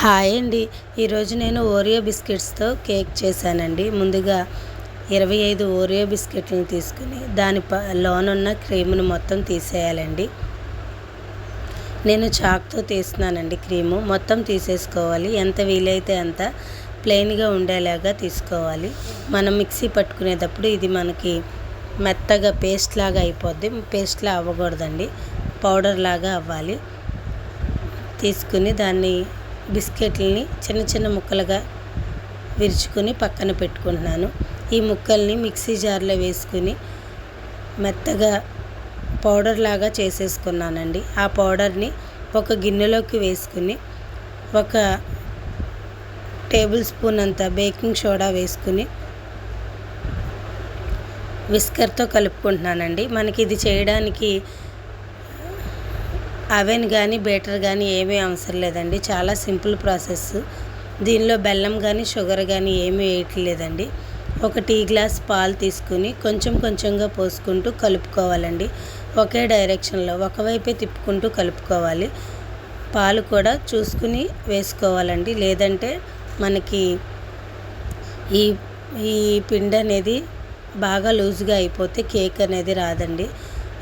Hi అండి. ఈరోజు నేను ఓరియో బిస్కెట్స్తో కేక్ చేశానండి. ముందుగా ఇరవై ఐదు ఓరియో బిస్కెట్లను తీసుకుని దాని ప లోనున్న క్రీమును మొత్తం తీసేయాలండి. నేను చాక్తో తీస్తున్నానండి క్రీము. మొత్తం తీసేసుకోవాలి. ఎంత వీలైతే అంత ప్లెయిన్గా ఉండేలాగా తీసుకోవాలి. మనం మిక్సీ పట్టుకునేటప్పుడు ఇది మనకి మెత్తగా పేస్ట్ లాగా అయిపోద్ది. పేస్ట్లా అవ్వకూడదండి. పౌడర్ లాగా అవ్వాలి. తీసుకుని దాన్ని బిస్కెట్లని చిన్న చిన్న ముక్కలుగా విరుచుకొని పక్కన పెట్టుకుంటున్నాను. ఈ ముక్కల్ని మిక్సీ జార్లో వేసుకుని మెత్తగా పౌడర్ లాగా చేసేసుకున్నానండి. ఆ పౌడర్ని ఒక గిన్నెలోకి వేసుకుని ఒక టేబుల్ స్పూన్ అంత బేకింగ్ సోడా వేసుకుని విస్కర్తో కలుపుకుంటున్నానండి. మనకి ఇది చేయడానికి అవెన్ కానీ బేటర్ కానీ ఏమీ అవసరం లేదండి. చాలా సింపుల్ ప్రాసెస్. దీనిలో బెల్లం కానీ షుగర్ కానీ ఏమీ వేయట్లేదండి. ఒక టీ గ్లాస్ పాలు తీసుకుని కొంచెం కొంచెంగా పోసుకుంటూ కలుపుకోవాలండి. ఒకే డైరెక్షన్లో ఒకవైపే తిప్పుకుంటూ కలుపుకోవాలి. పాలు కూడా చూసుకుని వేసుకోవాలండి. లేదంటే మనకి ఈ ఈ పిండి అనేది బాగా లూజ్గా అయిపోతే కేక్ అనేది రాదండి.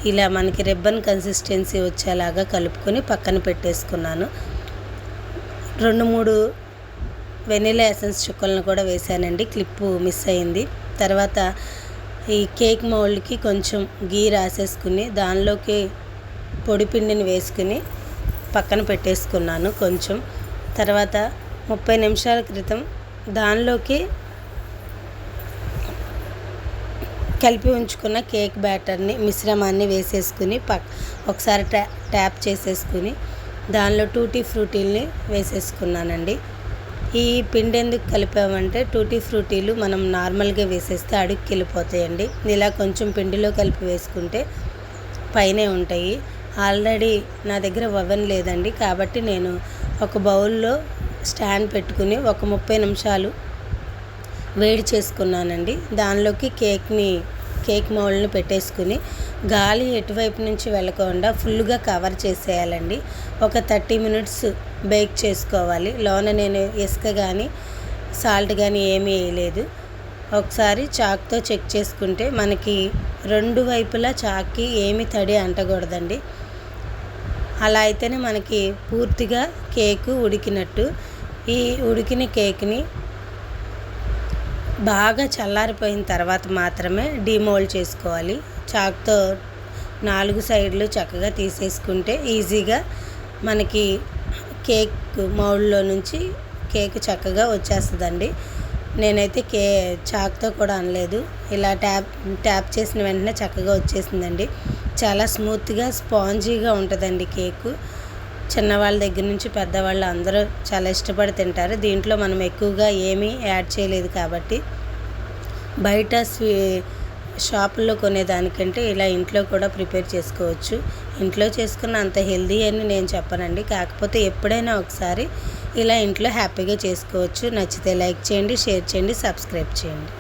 ఇలా మనకి రిబ్బన్ కన్సిస్టెన్సీ వచ్చేలాగా కలుపుకొని పక్కన పెట్టేసుకున్నాను. రెండు మూడు వెనిలా ఎసెన్స్ చుక్కలను కూడా వేసానండి క్లిప్పు మిస్ అయింది. తర్వాత ఈ కేక్ మౌల్డ్కి కొంచెం గీ రాసేసుకుని దానిలోకి పొడి పిండిని వేసుకుని పక్కన పెట్టేసుకున్నాను కొంచెం. తర్వాత ముప్పై నిమిషాల క్రితం దానిలోకి కలిపి ఉంచుకున్న కేక్ బ్యాటర్ని మిశ్రమాన్ని వేసేసుకుని పక్ ఒకసారి ట్యా ట్యాప్ చేసేసుకుని దానిలో టూటీ ఫ్రూటీల్ని వేసేసుకున్నానండి. ఈ పిండి ఎందుకు కలిపామంటే టూటీ ఫ్రూటీలు మనం నార్మల్గా వేసేస్తే అడుగుకి వెళ్ళిపోతాయండి ఇలా కొంచెం పిండిలో కలిపి వేసుకుంటే పైనే ఉంటాయి. ఆల్రెడీ నా దగ్గర ఓవెన్ లేదండి. కాబట్టి నేను ఒక బౌల్లో స్టాండ్ పెట్టుకుని ఒక ముప్పై నిమిషాలు వేడి చేసుకున్నానండి. దానిలోకి కేక్ని కేక్ మౌల్ని పెట్టేసుకుని గాలి ఎటువైపు నుంచి వెళ్ళకుండా ఫుల్గా కవర్ చేసేయాలండి. ఒక థర్టీ మినిట్స్ బేక్ చేసుకోవాలి. లోన నేను ఇసుక కానీ సాల్ట్ కానీ ఏమీ వేయలేదు. ఒకసారి చాక్తో చెక్ చేసుకుంటే మనకి రెండు వైపులా చాక్కి ఏమి తడి అంటకూడదండి. అలా అయితేనే మనకి పూర్తిగా కేకు ఉడికినట్టు. ఈ ఉడికిన కేక్ని బాగా చల్లారిపోయిన తర్వాత మాత్రమే డిమోల్డ్ చేసుకోవాలి. చాక్తో నాలుగు సైడ్లు చక్కగా తీసేసుకుంటే ఈజీగా మనకి కేక్ మౌల్డ్లో నుంచి కేక్ చక్కగా వచ్చేస్తుందండి. నేనైతే కే చాక్తో కూడా అనలేదు. ఇలా ట్యాప్ ట్యాప్ చేసిన వెంటనే చక్కగా వచ్చేసిందండి. చాలా స్మూత్గా స్పాంజీగా ఉంటుందండి కేకు. చిన్నవాళ్ళ దగ్గర నుంచి పెద్దవాళ్ళు అందరూ చాలా ఇష్టపడి తింటారు. దీంట్లో మనం ఎక్కువగా ఏమీ యాడ్ చేయలేదు కాబట్టి బయట స్వీ షాపుల్లో కొనేదానికంటే ఇలా ఇంట్లో కూడా ప్రిపేర్ చేసుకోవచ్చు. ఇంట్లో చేసుకున్న అంత హెల్దీ అని నేను చెప్పనండి. కాకపోతే ఎప్పుడైనా ఒకసారి ఇలా ఇంట్లో హ్యాపీగా చేసుకోవచ్చు. నచ్చితే లైక్ చేయండి షేర్ చేయండి సబ్స్క్రైబ్ చేయండి.